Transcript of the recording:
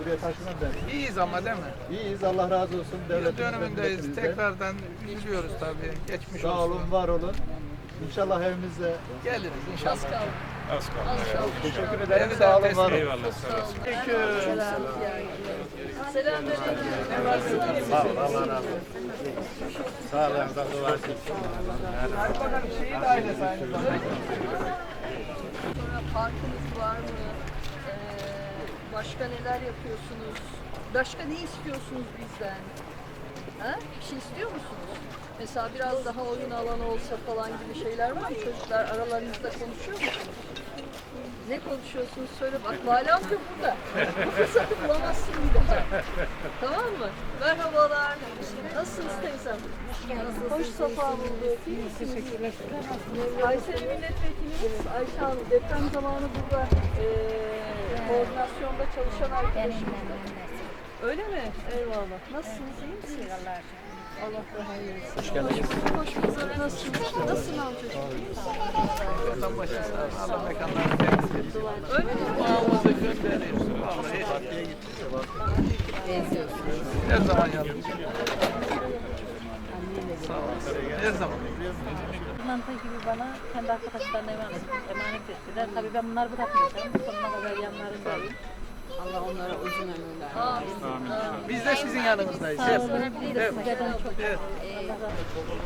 Buraya taşınan ben. İyiyiz ama değil mi? İyiyiz Allah razı olsun. Yıl Devletimizden, dönümündeyiz. Tekrardan üzülüyoruz tabii. Geçmiş Sağ olsun. olun, var olun. İnşallah evimizde. Geliriz inşallah. Az kaldı. Az kaldı. Az kaldı. Teşekkür ederim. Sağ olun, var olun. Eyvallah sağ olasın. Selamünaleyküm. Sağ olun, Allah razı olsun. Sağlığınıza duarsın. Bakalım şehit ailesi aynı zamanda. Sonra parkınız var mı? Ee, başka neler yapıyorsunuz? Başka ne istiyorsunuz bizden? Ha? Bir şey istiyor musunuz? Mesela biraz daha oyun alanı olsa falan gibi şeyler var mı? Çocuklar aralarınızda konuşuyor musunuz? Ne konuşuyorsunuz söyle bak Vali amca burada. Bu fırsatı bulamazsın bir daha. Tamam mı? Merhabalar. Nasılsınız teyzem? Hoş safa bulduk. Misiniz? Kayseri Milletvekilimiz Ayşe Hanım deprem zamanı burada eee koordinasyonda çalışan arkadaşım. Öyle mi? Eyvallah. Nasılsınız? iyi misiniz? Allah daha iyi etsin. Hoş geldiniz. Hoş bulduk. Nasılsınız? Nasılsın misin? Vatan başı sağ olun. Allah mekanlarını temiz etsin. Öyle mi? Duamızı gönderiyoruz. Vallahi her zaman yanımız. Sağ olasın. Her zaman. Mantı gibi bana kendi arkadaşlarına emanet, emanet ettiler. Tabii ben bunları bırakmayacağım. Sonuna kadar yanlarındayım. Allah onlara uzun ömürler. Amin. Amin. Biz de sizin yanınızdayız. Sağ olun. Bir de sizlerden çok Evet. Allah razı olsun.